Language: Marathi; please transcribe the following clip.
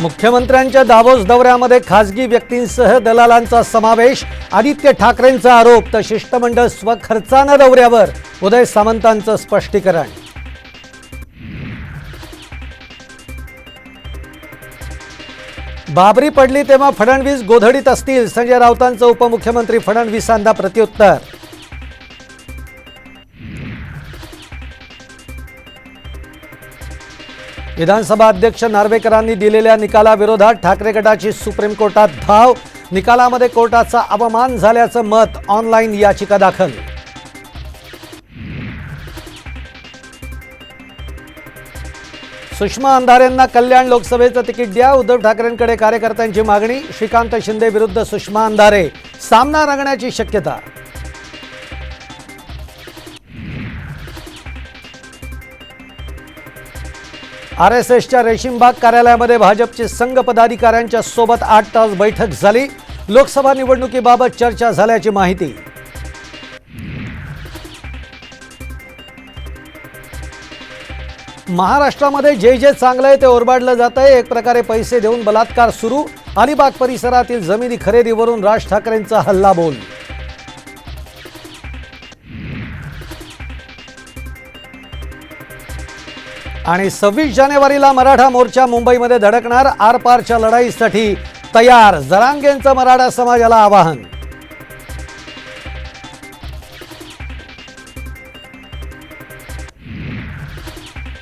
मुख्यमंत्र्यांच्या दावोस दौऱ्यामध्ये खासगी व्यक्तींसह दलालांचा समावेश आदित्य ठाकरेंचा आरोप तर शिष्टमंडळ स्वखर्चानं दौऱ्यावर. उदय सामंतांचं स्पष्टीकरण. बाबरी पडली तेव्हा फडणवीस गोधडीत असतील. संजय राऊतांचं उपमुख्यमंत्री फडणवीसांना प्रत्युत्तर. विधानसभा अध्यक्ष नार्वेकरांनी दिलेल्या निकालाविरोधात ठाकरे गटाची सुप्रीम कोर्टात धाव. निकालामध्ये कोर्टाचा अवमान झाल्याचं मत ऑनलाईन याचिका दाखल. सुषमा अंधारेंना कल्याण लोकसभेचं तिकीट द्या. उद्धव ठाकरेंकडे कार्यकर्त्यांची मागणी. श्रीकांत शिंदे विरुद्ध सुषमा अंधारे. सामना रंगण्याची शक्यता. आर एस एसच्या रेशीमबाग कार्यालयामध्ये भाजपचे संघ पदाधिकाऱ्यांच्या सोबत आठ तास बैठक झाली. लोकसभा निवडणुकीबाबत चर्चा झाल्याची माहिती. महाराष्ट्रामध्ये जे जे चांगलं आहे ते ओरबाडलं जात आहे. एक प्रकारे पैसे देऊन बलात्कार सुरू. अलिबाग परिसरातील जमिनी खरेदीवरून राज ठाकरेंचा हल्ला बोल आणि सव्वीस जानेवारीला मराठा मोर्चा मुंबईमध्ये धडकणार आरपारच्या लढाईसाठी तयार. जरांगेंचं मराठा समाजाला आवाहन.